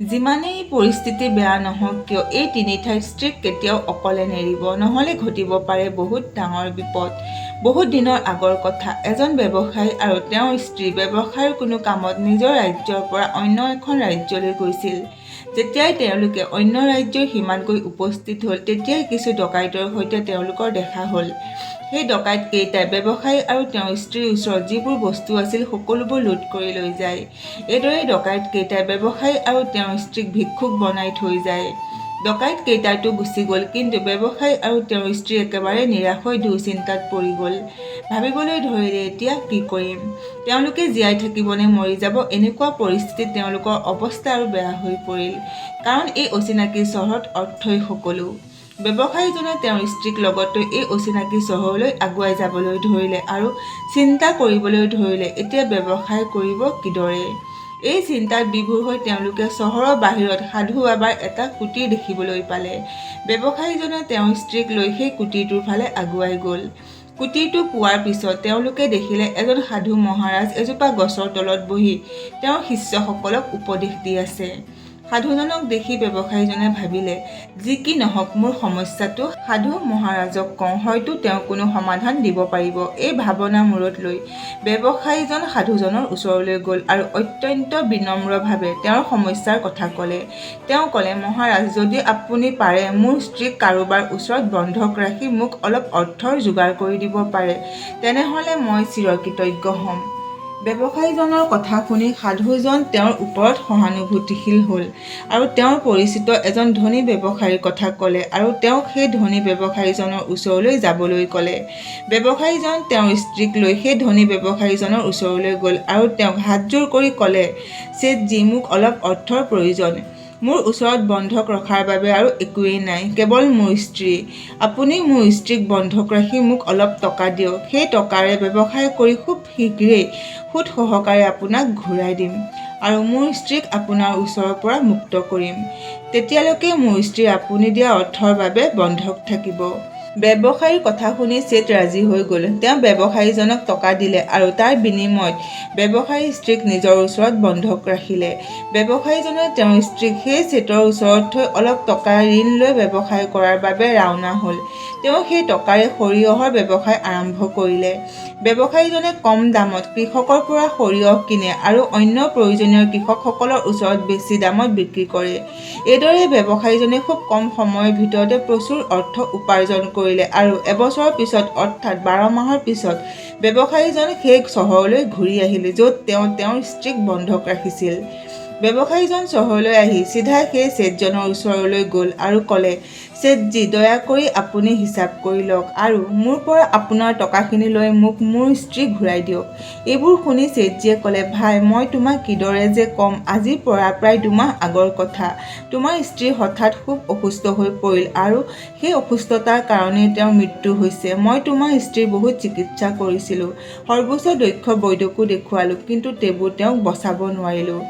যিমানেই পৰিস্থিতি বেয়া নহওক কিয় এই তিনি ঠাইৰ স্ত্ৰীক কেতিয়াও অকলে নেৰিব। নহ'লে ঘটিব পাৰে বহুত ডাঙৰ বিপদ। বহুত দিনৰ আগৰ কথা। এজন ব্যৱসায়ী আৰু তেওঁৰ স্ত্ৰী ব্যৱসায়ৰ কোনো কামত নিজৰ ৰাজ্যৰ পৰা অন্য এখন ৰাজ্যলৈ গৈছিল। যেতিয়াই তেওঁলোকে অন্য ৰাজ্যৰ সীমাত গৈ উপস্থিত হ'ল তেতিয়াই কিছু ডকাইতৰ সৈতে তেওঁলোকৰ দেখা হ'ল। সেই ডকাইত কেইটাই ব্যৱসায়ী আৰু তেওঁৰ স্ত্ৰীৰ ওচৰত যিবোৰ বস্তু আছিল সকলোবোৰ লুট কৰি লৈ যায়। এইদৰে ডকাইত কেইটাই ব্যৱসায়ী আৰু তেওঁৰ স্ত্ৰীক ভিক্ষুক বনাই থৈ যায়। ডকাইত কেইটাইতো গুচি গ'ল কিন্তু ব্যৱসায়ী আৰু তেওঁৰ স্ত্ৰী একেবাৰে নিৰাশ হৈ দুশ্চিন্তাত পৰি গ'ল। ভাবিবলৈ ধৰিলে এতিয়া কি কৰিম? তেওঁলোকে জীয়াই থাকিবনে মৰি যাব এনেকুৱা পৰিস্থিতিত তেওঁলোকৰ অৱস্থা আৰু বেয়া হৈ পৰিল। কাৰণ এই অচিনাকি চহৰত অৰ্থই সকলো। ব্যৱসায়ীজনে তেওঁৰ স্ত্ৰীক লগত এই অচিনাকি চহৰলৈ আগুৱাই যাবলৈ ধৰিলে আৰু চিন্তা কৰিবলৈ ধৰিলে এতিয়া ব্যৱসায় কৰিব কিদৰে? এই চিন্তাত বিভোৰ হৈ তেওঁলোকে চহৰৰ বাহিৰত সাধু বাবাৰ এটা কুটিৰ দেখিবলৈ পালে। ব্যৱসায়ীজনে তেওঁৰ স্ত্ৰীক লৈ সেই কুটিৰটোৰ ফালে আগুৱাই গ'ল। কুটিৰটো পোৱাৰ পিছত তেওঁলোকে দেখিলে এজন সাধু মহাৰাজ এজোপা গছৰ তলত বহি তেওঁৰ শিষ্যসকলক উপদেশ দি আছে। সাধুজনক দেখি ব্যৱসায়ীজনে ভাবিলে যি কি নহওক মোৰ সমস্যাটো সাধু মহাৰাজক কওঁ হয়তো তেওঁ কোনো সমাধান দিব পাৰিব। এই ভাৱনা মূৰত লৈ ব্যৱসায়ীজন সাধুজনৰ ওচৰলৈ গ'ল আৰু অত্যন্ত বিনম্ৰভাৱে তেওঁৰ সমস্যাৰ কথা ক'লে। তেওঁ ক'লে মহাৰাজ যদি আপুনি পাৰে মোৰ স্ত্ৰীক কাৰোবাৰ ওচৰত বন্ধক ৰাখি মোক অলপ অৰ্থৰ যোগাৰ কৰি দিব পাৰে। তেনেহ'লে মই চিৰকৃতজ্ঞ হ'ম। ব্যৱসায়ীজনৰ কথা শুনি সাধুজন তেওঁৰ ওপৰত সহানুভূতিশীল হ'ল আৰু তেওঁৰ পৰিচিত এজন ধনী ব্যৱসায়ীৰ কথা ক'লে আৰু তেওঁক সেই ধনী ব্যৱসায়ীজনৰ ওচৰলৈ যাবলৈ ক'লে। ব্যৱসায়ীজন তেওঁৰ স্ত্ৰীক লৈ সেই ধনী ব্যৱসায়ীজনৰ ওচৰলৈ গ'ল আৰু তেওঁক হাতযোৰ কৰি ক'লে ছেঠজী মোক অলপ অৰ্থৰ প্ৰয়োজন। মোৰ ওচৰত বন্ধক ৰখাৰ বাবে আৰু একোৱেই নাই। কেৱল মোৰ স্ত্ৰী। আপুনি মোৰ স্ত্ৰীক বন্ধক ৰাখি মোক অলপ টকা দিয়ক। সেই টকাৰে ব্যৱসায় কৰি খুব শীঘ্ৰেই সুদ সহকাৰে আপোনাক ঘূৰাই দিম আৰু মোৰ স্ত্ৰীক আপোনাৰ ওচৰৰ পৰা মুক্ত কৰিম। তেতিয়ালৈকে মোৰ স্ত্ৰী আপুনি দিয়া অৰ্থৰ বাবে বন্ধক থাকিব। ব্যৱসায়ীৰ কথা শুনি ছেঠ ৰাজি হৈ গ'ল। তেওঁ ব্যৱসায়ীজনক টকা দিলে আৰু তাৰ বিনিময়ত ব্যৱসায়ীৰ স্ত্ৰীক নিজৰ ওচৰত বন্ধক ৰাখিলে। ব্যৱসায়ীজনে তেওঁৰ স্ত্ৰীক সেই ছেটৰ ওচৰত থৈ অলপ টকা ঋণ লৈ ব্যৱসায় কৰাৰ বাবে ৰাওনা হ'ল। তেওঁ সেই টকাৰে সৰিয়হৰ ব্যৱসায় আৰম্ভ কৰিলে। ব্যৱসায়ীজনে কম দামত কৃষকৰ পৰা সৰিয়হ কিনে আৰু অন্য প্ৰয়োজনীয় কৃষকসকলৰ ওচৰত বেছি দামত বিক্ৰী কৰে। এইদৰে ব্যৱসায়ীজনে খুব কম সময়ৰ ভিতৰতে প্ৰচুৰ অৰ্থ উপাৰ্জন কৰিলে আৰু এবছৰৰ পিছত অৰ্থাৎ বাৰ মাহৰ পিছত ব্যৱসায়ীজন সেই চহৰলৈ ঘূৰি আহিলে য'ত তেওঁ তেওঁৰ স্ত্ৰীক বন্ধক ৰাখিছিল। ব্যৱসায়ীজন চহৰলৈ আহি চিধাই সেই ছেটজনৰ ওচৰলৈ গ'ল আৰু ক'লে ছেঠজী দয়া কৰি আপুনি হিচাপ কৰি লওক আৰু মোৰ পৰা আপোনাৰ টকাখিনি লৈ মোক মোৰ স্ত্ৰী ঘূৰাই দিয়ক। এইবোৰ শুনি ছেঠজীয়ে ক'লে ভাই মই তোমাক কিদৰে যে ক'ম আজিৰ পৰা প্ৰায় দুমাহ আগৰ কথা। তোমাৰ স্ত্ৰী হঠাৎ খুব অসুস্থ হৈ পৰিল আৰু সেই অসুস্থতাৰ কাৰণেই তেওঁৰ মৃত্যু হৈছে। মই তোমাৰ স্ত্ৰীৰ বহুত চিকিৎসা কৰিছিলোঁ। সৰ্বোচ্চ দক্ষ বৈদ্যকো দেখুৱালোঁ কিন্তু তেবোৰ তেওঁক বচাব নোৱাৰিলোঁ।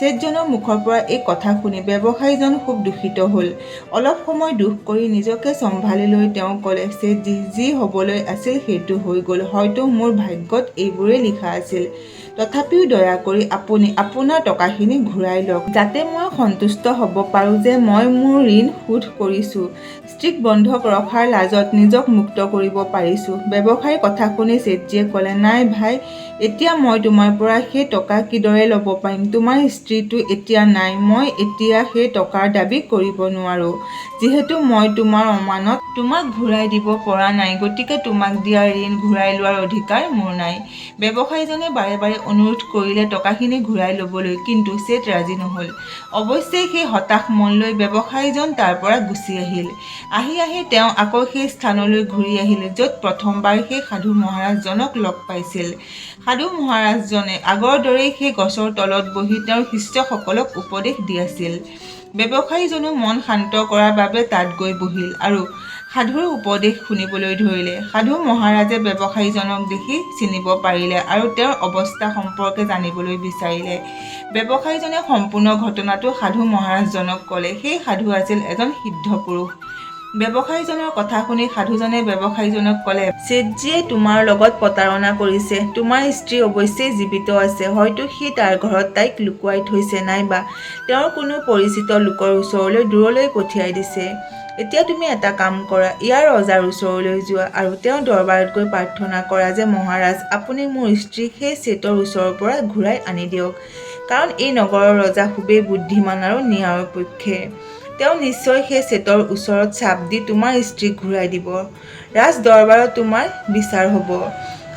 ছেঠজনৰ মুখৰ পৰা এই কথা শুনি ব্যৱসায়ীজন খুব দূষিত হ'ল। অলপ সময় দুখ কৰি নিজকে চম্ভালি লৈ তেওঁ ক'লে ছেঠজী যি হ'বলৈ আছিল সেইটো হৈ গ'ল। হয়তো মোৰ ভাগ্যত এইবোৰেই লিখা আছিল। তথাপিও দয়া কৰি আপুনি আপোনাৰ টকাখিনি ঘূৰাই লওক। যাতে মই সন্তুষ্ট হ'ব পাৰোঁ যে মই মোৰ ঋণ শোধ কৰিছোঁ। স্ত্ৰীক বন্ধক ৰখাৰ লাজত নিজক মুক্ত কৰিব পাৰিছোঁ। ব্যৱসায়ীৰ কথা শুনি ছেঠজীয়ে ক'লে নাই ভাই এতিয়া মই তোমাৰ পৰা সেই টকা কিদৰে ল'ব পাৰিম? তোমাৰ স্ত্ৰীটো এতিয়া নাই মই এতিয়া সেই টকাৰ দাবী কৰিব নোৱাৰোঁ। যিহেতু মই তোমাৰ অমানত তোমাক ঘূৰাই দিব পৰা নাই গতিকে তোমাক দিয়া ঋণ ঘূৰাই লোৱাৰ অধিকাৰ মোৰ নাই। ব্যৱসায়ীজনে বাৰে বাৰে অনুৰোধ কৰিলে টকাখিনি ঘূৰাই ল'বলৈ কিন্তু ছেঠ ৰাজি নহ'ল। অৱশ্যে সেই হতাশ মন লৈ ব্যৱসায়ীজন তাৰ পৰা গুচি আহিল। আহি আহি তেওঁ আকৌ সেই স্থানলৈ ঘূৰি আহিল য'ত প্ৰথমবাৰ সেই সাধু মহাৰাজজনক লগ পাইছিল। সাধু মহাৰাজজনে আগৰ দৰেই সেই গছৰ তলত বহি তেওঁৰ শিষ্যসকলক উপদেশ দি আছিল। ব্যৱসায়ীজনো মন শান্ত কৰাৰ বাবে তাত গৈ বহিল আৰু সাধুৰ উপদেশ শুনিবলৈ ধৰিলে। সাধু মহাৰাজে ব্যৱসায়ীজনক দেখি চিনিব পাৰিলে আৰু তেওঁৰ অৱস্থা সম্পৰ্কে জানিবলৈ বিচাৰিলে। ব্যৱসায়ীজনে সম্পূৰ্ণ ঘটনাটো সাধু মহাৰাজজনক ক'লে। সেই সাধু আছিল এজন সিদ্ধ পুৰুষ। ব্যৱসায়ীজনৰ কথা শুনি সাধুজনে ব্যৱসায়ীজনক ক'লে ছেঠজীয়ে তোমাৰ লগত প্ৰতাৰণা কৰিছে। তোমাৰ স্ত্ৰী অৱশ্যেই জীৱিত আছে। হয়তো সি তাৰ ঘৰত তাইক লুকুৱাই থৈছে নাইবা তেওঁৰ কোনো পৰিচিত লোকৰ ওচৰলৈ দূৰলৈ পঠিয়াই দিছে। এতিয়া তুমি এটা কাম কৰা। ইয়াৰ ৰজাৰ ওচৰলৈ যোৱা আৰু তেওঁ দৰবাৰত গৈ প্ৰাৰ্থনা কৰা যে মহাৰাজ আপুনি মোৰ স্ত্ৰীক সেই ছেটৰ ওচৰৰ পৰা ঘূৰাই আনি দিয়ক। কাৰণ এই নগৰৰ ৰজা খুবেই বুদ্ধিমান আৰু ন্যায়পক্ষে তেওঁ নিশ্চয় সেই ছেটৰ ওচৰত চাপ দি তোমাৰ স্ত্ৰীক ঘূৰাই দিব। ৰাজ দৰবাৰত তোমাৰ বিচাৰ হ'ব।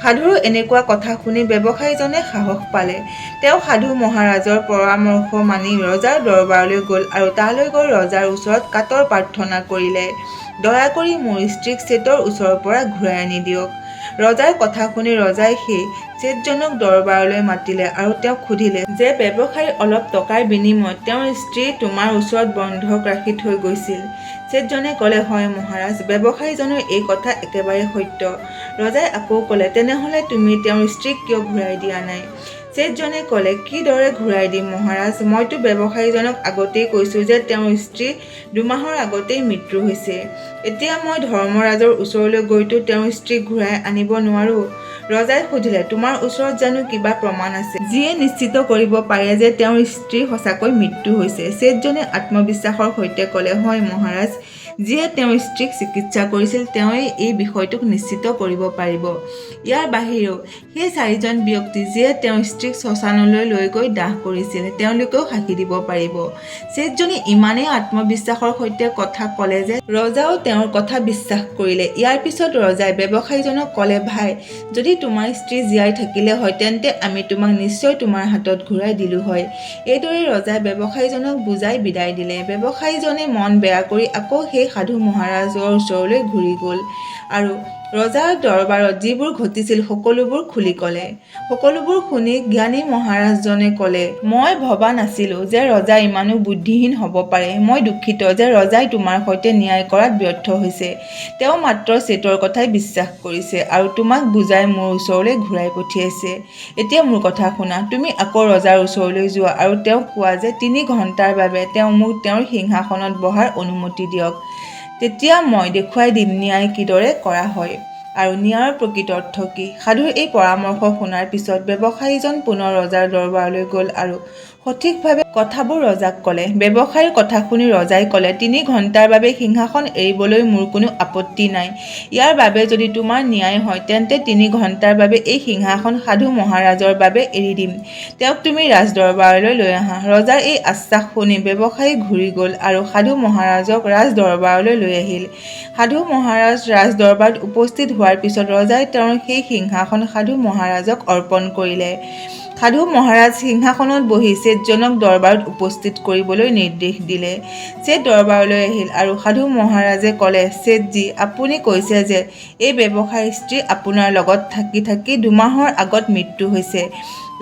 সাধুৰ এনেকুৱা কথা শুনি ব্যৱসায়ীজনে সাহস পালে। তেওঁ সাধু মহাৰাজৰ পৰামৰ্শ মানি ৰজাৰ দৰবাৰলৈ গ'ল আৰু তালৈ গৈ ৰজাৰ ওচৰত কাতৰ প্ৰাৰ্থনা কৰিলে। দয়া কৰি মোৰ স্ত্ৰীক ছেটৰ ওচৰৰ পৰা ঘূৰাই আনি দিয়ক। ৰজাৰ কথা শুনি ৰজাই সেই ছেটজনক দৰবাৰলৈ মাতিলে আৰু তেওঁক সুধিলে, যে ব্যৱসায়ী অলপ টকাৰ বিনিময়ত তেওঁৰ স্ত্ৰী তোমাৰ ওচৰত বন্ধক ৰাখি থৈ গৈছিল? ছেটজনে ক'লে, হয় মহাৰাজ, ব্যৱসায়ীজনৰ এই কথা একেবাৰে সত্য। ৰজাই আকৌ ক'লে, তেনেহ'লে তুমি তেওঁৰ স্ত্ৰীক কিয় ঘূৰাই দিয়া নাই? ছেটজনে ক'লে কিদৰে ঘূৰাই দিম মহাৰাজ? মইতো ব্যৱসায়ীজনক আগতেই কৈছোঁ যে তেওঁৰ স্ত্ৰী দুমাহৰ আগতেই মৃত্যু হৈছে। এতিয়া মই ধৰ্মৰাজৰ ওচৰলৈ গৈতো তেওঁৰ স্ত্ৰীক ঘূৰাই আনিব নোৱাৰোঁ। ৰজাই সুধিলে, তোমাৰ ওচৰত জানো কিবা প্ৰমাণ আছে? যিয়ে নিশ্চিত কৰিব পাৰে যে তেওঁৰ স্ত্ৰীৰ সঁচাকৈ মৃত্যু হৈছে। ছেঠজনে আত্মবিশ্বাসৰ সৈতে ক'লে, হয় মহাৰাজ যিয়ে তেওঁৰ স্ত্ৰীক চিকিৎসা কৰিছিল তেওঁই এই বিষয়টোক নিশ্চিত কৰিব পাৰিব। ইয়াৰ বাহিৰেও, সেই চাৰিজন ব্যক্তি যিয়ে তেওঁৰ স্ত্ৰীক শ্মশানলৈ লৈ গৈ দাহ কৰিছিল, তেওঁলোকেও সাক্ষী দিব পাৰিব। ছেঠজনে ইমানেই আত্মবিশ্বাসৰ সৈতে কথা ক'লে যে ৰজাও তেওঁৰ কথা বিশ্বাস কৰিলে। ইয়াৰ পিছত ৰজাই ব্যৱসায়ীজনক ক'লে, ভাই, যদি তোমাৰ স্ত্ৰী জীয়াই থাকিলে হয়, তেন্তে আমি তোমাক নিশ্চয় তোমাৰ হাতত ঘূৰাই দিলোঁ হয়। এইদৰে ৰজাই ব্যৱসায়ীজনক বুজাই বিদায় দিলে। ব্যৱসায়ীজনে মন বেয়া কৰি আকৌ সেই সাধু মহাৰাজৰ ওচৰলৈ ঘূৰি গ'ল। আৰু ৰজাৰ দৰবাৰত যিবোৰ ঘটিছিল সকলোবোৰ খুলি ক'লে। সকলোবোৰ শুনি জ্ঞানী মহাৰাজজনে ক'লে, মই ভবা নাছিলোঁ যে ৰজা ইমানো বুদ্ধিহীন হ'ব পাৰে। মই দুখিত যে ৰজাই তোমাৰ সৈতে ন্যায় কৰাত ব্যৰ্থ হৈছে। তেওঁ মাত্ৰ ছেটৰ কথাই বিশ্বাস কৰিছে আৰু তোমাক বুজাই মোৰ ওচৰলৈ ঘূৰাই পঠিয়াইছে। এতিয়া মোৰ কথা শুনা, তুমি আকৌ ৰজাৰ ওচৰলৈ যোৱা আৰু তেওঁক কোৱা যে তিনি ঘণ্টাৰ বাবে তেওঁ মোক তেওঁৰ সিংহাসনত বহাৰ অনুমতি দিয়ক। তেতিয়া মই দেখুৱাই দিম ন্যায় কিদৰে কৰা হয়। আৰু ন্যায়ৰ প্ৰকৃত অৰ্থ কি? সাধুৰ এই পৰামৰ্শ শুনাৰ পিছত ব্যৱসায়ীজন পুনৰ ৰজাৰ দৰবাৰলৈ গ'ল আৰু সঠিকভাৱে কথাবোৰ ৰজাক ক'লে। ব্যৱসায়ীৰ কথা শুনি ৰজাই ক'লে তিনি ঘণ্টাৰ বাবে সিংহাসন এৰিবলৈ মোৰ কোনো আপত্তি নাই। ইয়াৰ বাবে যদি তোমাৰ ন্যায় হয় তেন্তে তিনি ঘণ্টাৰ বাবে এই সিংহাসন সাধু মহাৰাজৰ বাবে এৰি দিম। তেওঁক তুমি ৰাজদৰবাৰলৈ লৈ আহা। ৰজাৰ এই আশ্বাস শুনি ব্যৱসায়ী ঘূৰি গ'ল আৰু সাধু মহাৰাজক ৰাজদৰবাৰলৈ লৈ আহিল। সাধু মহাৰাজ ৰাজদৰবাৰত উপস্থিত হোৱাৰ পিছত ৰজাই তেওঁৰ সেই সিংহাসন সাধু মহাৰাজক অৰ্পণ কৰিলে। সাধু মহাৰাজ সিংহাসনত বহি ছেঠজনক দৰবাৰত উপস্থিত কৰিবলৈ নিৰ্দেশ দিলে। ছেঠ দৰবাৰলৈ আহিল আৰু সাধু মহাৰাজে ক'লে ছেঠজী আপুনি কৈছে যে এই ব্যৱসায়ী স্ত্ৰী আপোনাৰ লগত থাকি থাকি দুমাহৰ আগত মৃত্যু হৈছে।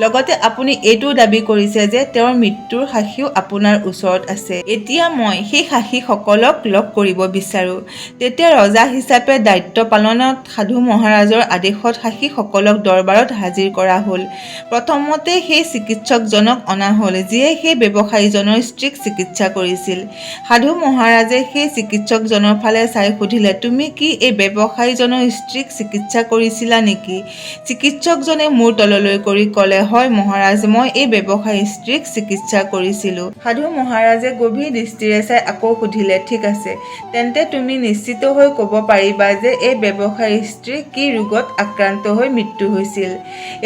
লগতে আপুনি এইটোও দাবী কৰিছে যে তেওঁৰ মৃত্যুৰ সাক্ষীও আপোনাৰ ওচৰত আছে। এতিয়া মই সেই সাক্ষীসকলক লগ কৰিব বিচাৰোঁ। তেতিয়া ৰজা হিচাপে দায়িত্ব পালনত সাধু মহাৰাজৰ আদেশত সাক্ষীসকলক দৰবাৰত হাজিৰ কৰা হ'ল। প্ৰথমতে সেই চিকিৎসকজনক অনা হ'ল যিয়ে সেই ব্যৱসায়ীজনৰ স্ত্ৰীক চিকিৎসা কৰিছিল। সাধু মহাৰাজে সেই চিকিৎসকজনৰ ফালে চাই সুধিলে তুমি কি এই ব্যৱসায়ীজনৰ স্ত্ৰীক চিকিৎসা কৰিছিলা নেকি? চিকিৎসকজনে মূৰ তললৈ কৰি ক'লে হয়, মহাৰাজ। মই এই ব্যৱসায়ী স্ত্ৰীক চিকিৎসা কৰিছিলোঁ। সাধু মহাৰাজে গভীৰ দৃষ্টিৰে চাই আকৌ সুধিলে, ঠিক আছে। তেন্তে তুমি নিশ্চিত হৈ ক'ব পাৰিবা যে এই ব্যৱসায়ী স্ত্ৰী কি ৰোগত আক্ৰান্ত হৈ মৃত্যু হৈছিল।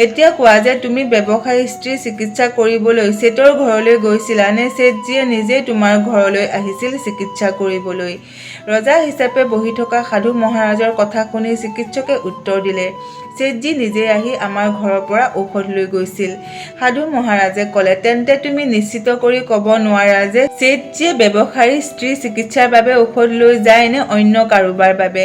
এতিয়া কোৱা যে তুমি ব্যৱসায়ী স্ত্ৰীৰ চিকিৎসা কৰিবলৈ ছেটৰ ঘৰলৈ গৈছিলা নে ছেটজীয়ে নিজেই তোমাৰ ঘৰলৈ আহিছিল চিকিৎসা কৰিবলৈ? ৰজা হিচাপে বহি থকা সাধু মহাৰাজৰ কথা শুনি চিকিৎসকে উত্তৰ দিলে ছেঠজী নিজেই আহি আমাৰ ঘৰৰ পৰা ঔষধ লৈ গৈছিল। সাধু মহাৰাজে ক'লে, তেন্তে তুমি নিশ্চিত কৰি ক'ব নোৱাৰা যে ছেঠজীয়ে ব্যৱসায়ীৰ স্ত্ৰীৰ চিকিৎসাৰ বাবে ঔষধ লৈ যায় নে অন্য কাৰোবাৰ বাবে?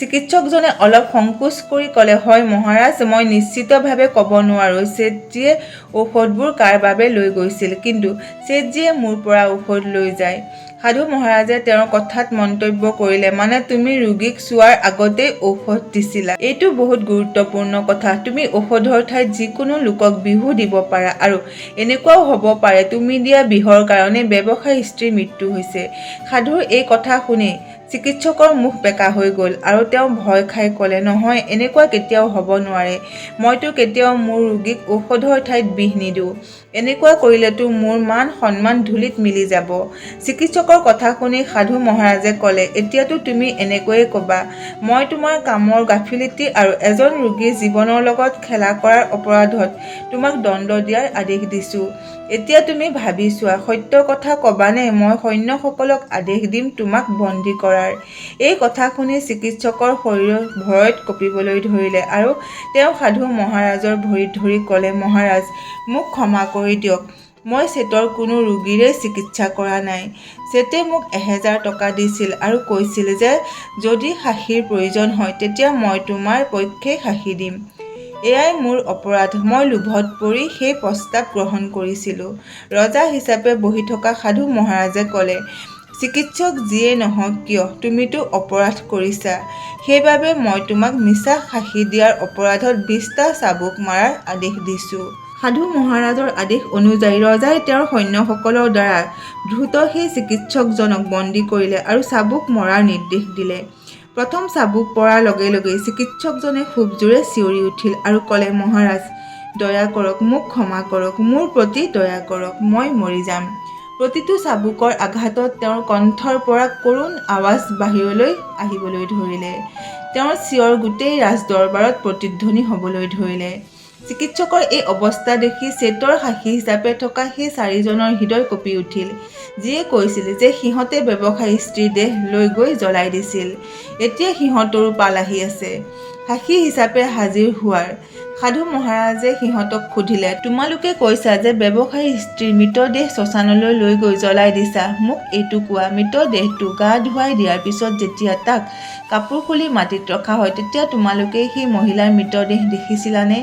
চিকিৎসকজনে অলপ সংকোচ কৰি ক'লে, হয় মহাৰাজ, মই নিশ্চিতভাৱে ক'ব নোৱাৰোঁ ছেঠজীয়ে ঔষধবোৰ কাৰ বাবে লৈ গৈছিল, কিন্তু ছেঠজীয়ে মোৰ পৰা ঔষধ লৈ যায়। সাধু মহাৰাজে তেওঁৰ কথাত মন্তব্য কৰিলে মানে তুমি ৰোগীক চোৱাৰ আগতেই ঔষধ দিছিলা। এইটো বহুত গুৰুত্বপূৰ্ণ কথা। তুমি ঔষধৰ ঠাইত যিকোনো লোকক বিহু দিব পাৰা আৰু এনেকুৱাও হ'ব পাৰে। তুমি দিয়া বিহৰ কাৰণে ব্যৱসায়ী স্ত্ৰীৰ মৃত্যু হৈছে। সাধুৰ এই কথা শুনি চিকিৎসকৰ মুখ বেঁকা হৈ গ'ল আৰু তেওঁ ভয় খাই ক'লে নহয় এনেকুৱা কেতিয়াও হ'ব নোৱাৰে। মইতো কেতিয়াও মোৰ ৰোগীক ঔষধৰ ঠাইত বিষ নিদিওঁ। এনেকুৱা কৰিলেতো মোৰ মান সন্মান ধূলিত মিলি যাব চিকিৎসকৰ কথা শুনি সাধু মহাৰাজে ক'লে এতিয়াতো তুমি এনেকৈয়ে ক'বা। মই তোমাৰ কামৰ গাফিলতি আৰু এজন ৰোগীৰ জীৱনৰ লগত খেলা কৰাৰ অপৰাধত তোমাক দণ্ড দিয়াৰ আদেশ দিছোঁ। এতিয়া তুমি ভাবি চোৱা সত্য কথা ক'বানে মই সৈন্যসকলক আদেশ দিম তোমাক বন্দী কৰাৰ। এই কথা শুনি চিকিৎসকৰ শৰীৰ ভয়ত কঁপিবলৈ ধৰিলে আৰু তেওঁ সাধু মহাৰাজৰ ভৰিত ধৰি ক'লে মহাৰাজ মোক ক্ষমা কৰি দিয়ক। মই চেটৰ কোনো ৰোগীৰে চিকিৎসা কৰা নাই। চেটে মোক এহেজাৰ টকা দিছিল আৰু কৈছিল যে যদি সাক্ষীৰ প্ৰয়োজন হয় তেতিয়া মই তোমাৰ পক্ষে সাক্ষী দিম। এয়াই মোৰ অপৰাধ। মই লোভত পৰি সেই প্ৰস্তাৱ গ্ৰহণ কৰিছিলোঁ। ৰজা হিচাপে বহি থকা সাধু মহাৰাজে ক'লে চিকিৎসক যিয়ে নহওক কিয় তুমিতো অপৰাধ কৰিছা। সেইবাবে মই তোমাক মিছা সাক্ষী দিয়াৰ অপৰাধত বিছটা চাবুক মৰাৰ আদেশ দিছোঁ সাধু মহাৰাজৰ আদেশ অনুযায়ী ৰজাই তেওঁৰ সৈন্যসকলৰ দ্বাৰা দ্ৰুত সেই চিকিৎসকজনক বন্দী কৰিলে আৰু চাবুক মৰাৰ নিৰ্দেশ দিলে। প্ৰথম চাবুক পৰাৰ লগে লগেই চিকিৎসকজনে খুব জোৰে চিঞৰি উঠিল আৰু ক'লে মহাৰাজ দয়া কৰক মোক ক্ষমা কৰক মোৰ প্ৰতি দয়া কৰক মই মৰি যাম। প্ৰতিটো চাবুকৰ আঘাতত তেওঁৰ কণ্ঠৰ পৰা কৰুণ আৱাজ বাহিৰলৈ আহিবলৈ ধৰিলে। তেওঁৰ চিঞৰ গোটেই ৰাজদৰবাৰত প্ৰতিধ্বনি হ'বলৈ ধৰিলে। চিকিৎসকৰ এই অৱস্থা দেখি চেটৰ সাক্ষী হিচাপে থকা সেই চাৰিজনৰ হৃদয় কঁপি উঠিল। যিয়ে কৈছিল যে সিহঁতে ব্যৱসায়ী স্ত্ৰীৰ দেহ লৈ গৈ জ্বলাই দিছিল। এতিয়া সিহঁতৰো পাল আহি আছে। সাক্ষী হিচাপে হাজিৰ হোৱাৰ সাধু মহাৰাজে সিহঁতক সুধিলে তোমালোকে কৈছা যে ব্যৱসায়ী স্ত্ৰীৰ মৃতদেহ শ্মশানলৈ লৈ গৈ জ্বলাই দিছা। মোক এইটো কোৱা মৃতদেহটো গা ধুৱাই দিয়াৰ পিছত যেতিয়া তাক কাপোৰ খুলি মাটিত ৰখা হয় তেতিয়া তোমালোকে সেই মহিলাৰ মৃতদেহ দেখিছিলানে?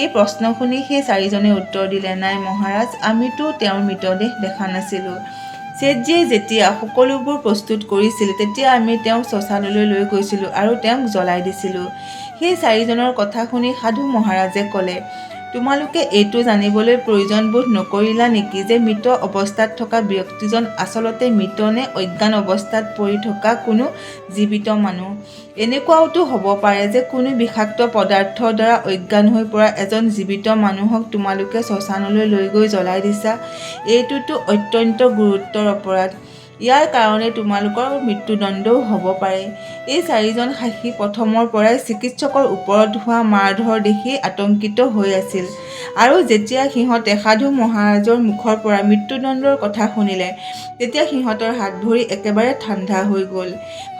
এই প্ৰশ্ন শুনি সেই চাৰিজনে উত্তৰ দিলে নাই মহাৰাজ আমিতো তেওঁৰ মৃতদেহ দেখা নাছিলোঁ। ছেঠজীয়ে যেতিয়া সকলোবোৰ প্ৰস্তুত কৰিছিল তেতিয়া আমি তেওঁক শ্মশানলৈ লৈ গৈছিলোঁ আৰু তেওঁক জ্বলাই দিছিলোঁ। সেই চাৰিজনৰ কথা শুনি সাধু মহাৰাজে ক'লে তোমালোকে এইটো জানিবলৈ প্ৰয়োজনবোধ নকৰিলা নেকি যে মৃত অৱস্থাত থকা ব্যক্তিজন আচলতে মৃত নে অজ্ঞান অৱস্থাত পৰি থকা কোনো জীৱিত মানুহ? এনেকুৱাওতো হ'ব পাৰে যে কোনো বিষাক্ত পদাৰ্থৰ দ্বাৰা অজ্ঞান হৈ পৰা এজন জীৱিত মানুহক তোমালোকে শ্মশানলৈ লৈ গৈ জ্বলাই দিছা। এইটোতো অত্যন্ত গুৰুতৰ অপৰাধ। ইয়াৰ কাৰণে তোমালোকৰ মৃত্যুদণ্ডও হ'ব পাৰে। এই চাৰিজন সাক্ষী প্ৰথমৰ পৰাই চিকিৎসকৰ ওপৰত হোৱা মাৰধৰ দেখি আতংকিত হৈ আছিল। আৰু যেতিয়া সিহঁতে সাধু মহাৰাজৰ মুখৰ পৰা মৃত্যুদণ্ডৰ কথা শুনিলে তেতিয়া সিহঁতৰ হাত ভৰি একেবাৰে ঠাণ্ডা হৈ গ'ল।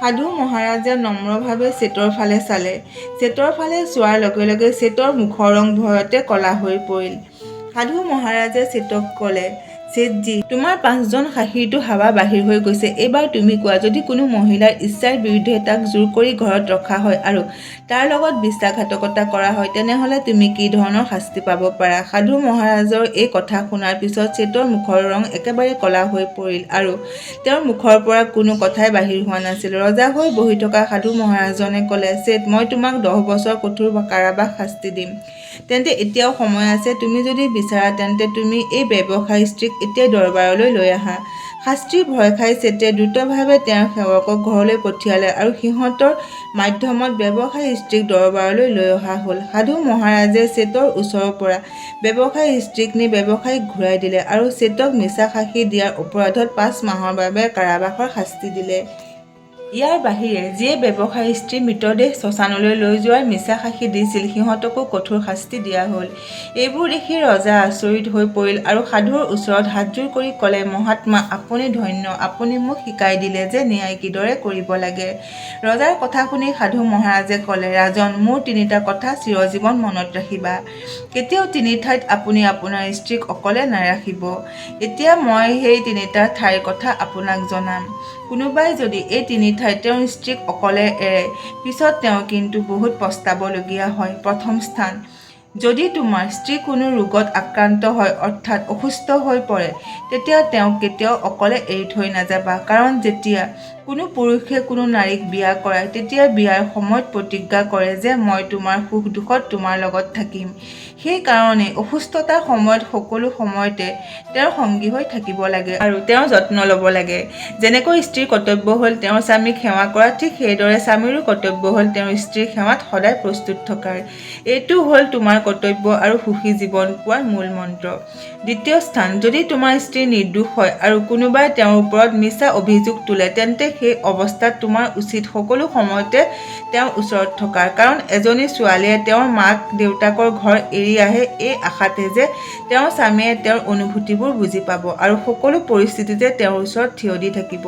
সাধু মহাৰাজে নম্ৰভাৱে চেটৰ ফালে চালে। চেটৰ ফালে চোৱাৰ লগে লগে চেটৰ মুখৰ ৰং ভয়তে ক'লা হৈ পৰিল। সাধু মহাৰাজে চেটক ক'লে ছেঠজী তোমাৰ পাঁচজন সাক্ষীৰটো হাৱা বাহিৰ হৈ গৈছে। এইবাৰ তুমি কোৱা যদি কোনো মহিলাৰ ইচ্ছাৰ বিৰুদ্ধে তাক জোৰ কৰি ঘৰত ৰখা হয় আৰু তাৰ লগত বিশ্বাসঘাতকতা কৰা হয় তেনেহ'লে তুমি কি ধৰণৰ শাস্তি পাব পাৰা? সাধু মহাৰাজৰ এই কথা শুনাৰ পিছত চেটৰ মুখৰ ৰং একেবাৰে ক'লা হৈ পৰিল আৰু তেওঁৰ মুখৰ পৰা কোনো কথাই বাহিৰ হোৱা নাছিল। ৰজা হৈ বহি থকা সাধু মহাৰাজনে ক'লে চেট মই তোমাক দহ বছৰ কঠোৰ কাৰাবাস শাস্তি দিম। তেন্তে এতিয়াও সময় আছে তুমি যদি বিচাৰা তেন্তে তুমি এই ব্যৱসায়ী স্ত্ৰীক এতিয়াই দৰবাৰলৈ লৈ আহা। শাস্ত্ৰীৰ ভয় খাই চেতে দ্ৰুতভাৱে তেওঁৰ সেৱকক ঘৰলৈ পঠিয়ালে আৰু সিহঁতৰ মাধ্যমত ব্যৱসায়ী স্ত্ৰীক দৰবাৰলৈ লৈ অহা হ'ল। সাধু মহাৰাজে চেটৰ ওচৰৰ পৰা ব্যৱসায়ী স্ত্ৰীক নি ব্যৱসায়ীক ঘূৰাই দিলে আৰু চেটক মিছা সাক্ষী দিয়াৰ অপৰাধত পাঁচ মাহৰ বাবে কাৰাবাসৰ শাস্তি দিলে। ইয়াৰ বাহিৰে যিয়ে ব্যৱসায়ী স্ত্ৰীৰ মৃতদেহ শ্মশানলৈ লৈ যোৱাৰ মিছা সাক্ষী দিছিল, সিহঁতকো কঠোৰ শাস্তি দিয়া হ'ল। এইবোৰ দেখি ৰজা আচৰিত হৈ পৰিল আৰু সাধুৰ ওচৰত হাতযোৰ কৰি ক'লে, মহাত্মা, আপুনি ধন্য, আপুনি মোক শিকাই দিলে যে ন্যায় কিদৰে কৰিব লাগে। ৰজাৰ কথা শুনি সাধু মহাৰাজে ক'লে, ৰাজন, মোৰ তিনিটা কথা চিৰজীৱন মনত ৰাখিবা। কেতিয়াও তিনি ঠাইত আপুনি আপোনাৰ স্ত্ৰীক অকলে নাৰাখিব। এতিয়া মই সেই তিনিটা ঠাইৰ কথা আপোনাক জনাম। কোনোবাই যদি এই তিনি ঠাইত তেওঁৰ স্ত্ৰীক অকলে এৰে, পিছত তেওঁ কিন্তু বহুত পস্তাবলগীয়া হয়, প্ৰথম স্থান। যদি তোমাৰ স্ত্ৰী কোনো ৰোগত আক্ৰান্ত হয়, অৰ্থাৎ অসুস্থ হৈ পৰে, তেতিয়া তেওঁক কেতিয়াও অকলে এৰি থৈ নাযাবা। কাৰণ যেতিয়া কোনো পুৰুষে কোনো নাৰীক বিয়া কৰায়, তেতিয়া বিয়াৰ সময়ত প্ৰতিজ্ঞা কৰে যে মই তোমাৰ সুখ দুখত তোমাৰ লগত থাকিম। সেইকাৰণে অসুস্থতাৰ সময়ত সকলো সময়তে তেওঁৰ সংগী হৈ থাকিব লাগে আৰু তেওঁৰ যত্ন ল'ব লাগে। যেনেকৈ স্ত্ৰীৰ কৰ্তব্য হ'ল তেওঁৰ স্বামীক সেৱা কৰা, ঠিক সেইদৰে স্বামীৰো কৰ্তব্য হ'ল তেওঁৰ স্ত্ৰীৰ সেৱাত সদায় প্ৰস্তুত থকাৰ। এইটো হ'ল তোমাৰ কৰ্তব্য আৰু সুখী জীৱন পোৱাৰ মূল মন্ত্ৰ। দ্বিতীয় স্থান, যদি তোমাৰ স্ত্ৰী নিৰ্দোষ হয় আৰু কোনোবাই তেওঁৰ ওপৰত মিছা অভিযোগ তোলে, তেন্তে সেই অৱস্থাত তোমাৰ উচিত সকলো সময়তে তেওঁৰ ওচৰত থকাৰ। কাৰণ এজনী ছোৱালীয়ে তেওঁৰ মাক দেউতাকৰ ঘৰ এৰি আহে এই আশাতে যে তেওঁৰ স্বামীয়ে তেওঁৰ অনুভূতিবোৰ বুজি পাব আৰু সকলো পৰিস্থিতিতে তেওঁৰ ওচৰত থিয় দি থাকিব।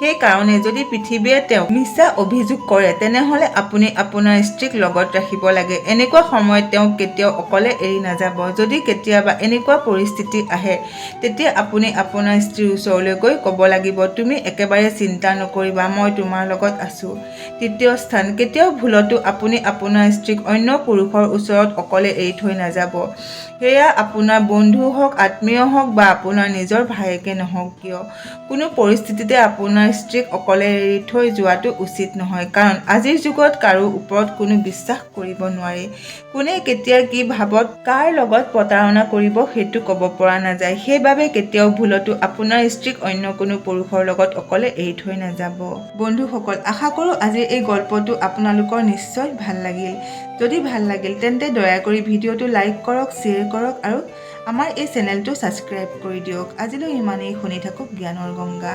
সেইকাৰণে যদি পৃথিৱীয়ে তেওঁক মিছা অভিযোগ কৰে তেনেহ'লে আপুনি আপোনাৰ স্ত্ৰীক লগত ৰাখিব লাগে। এনেকুৱা সময়ত তেওঁক কেতিয়াও অকলে এৰি নাযাব। যদি কেতিয়াবা এনেকুৱা পৰিস্থিতি আহে তেতিয়া আপুনি আপোনাৰ স্ত্ৰীৰ ওচৰলৈ গৈ ক'ব লাগিব তুমি একেবাৰে চিন্তা নকৰিবা মই তোমাৰ লগত আছোঁ। তৃতীয় স্থান কেতিয়াও ভুলতো আপুনি আপোনাৰ স্ত্ৰীক অন্য পুৰুষৰ ওচৰত অকলে এৰি থৈ নাযাব। সেয়া আপোনাৰ বন্ধু হওক আত্মীয় হওক বা আপোনাৰ নিজৰ ভায়েকে নহওক কিয়? কোনো পৰিস্থিতিতে আপোনাৰ স্ত্ৰীক অকলে এৰি থৈ যোৱাটো উচিত নহয়। কাৰণ আজিৰ যুগত কাৰো ওপৰত কোনো বিশ্বাস কৰিব নোৱাৰি। কোনে কেতিয়া কি ভাৱত কাৰ লগত প্ৰতাৰণা কৰিব সেইটো ক'ব পৰা নাযায়। সেইবাবে কেতিয়াও ভুলতো আপোনাৰ স্ত্ৰীক অন্য কোনো পুৰুষৰ লগত অকলে এৰি থৈ নাযাব। বন্ধুসকল আশা কৰোঁ আজিৰ এই গল্পটো আপোনালোকৰ নিশ্চয় ভাল লাগিল। যদি ভাল লাগিল তেন্তে দয়া কৰি ভিডিঅ'টো লাইক কৰক শ্বেয়াৰ কৰক আৰু আমাৰ এই চেনেলটো ছাবস্ক্ৰাইব কৰি দিয়ক। আজিলৈ ইমানেই। শুনি থাকক জ্ঞানৰ গংগা।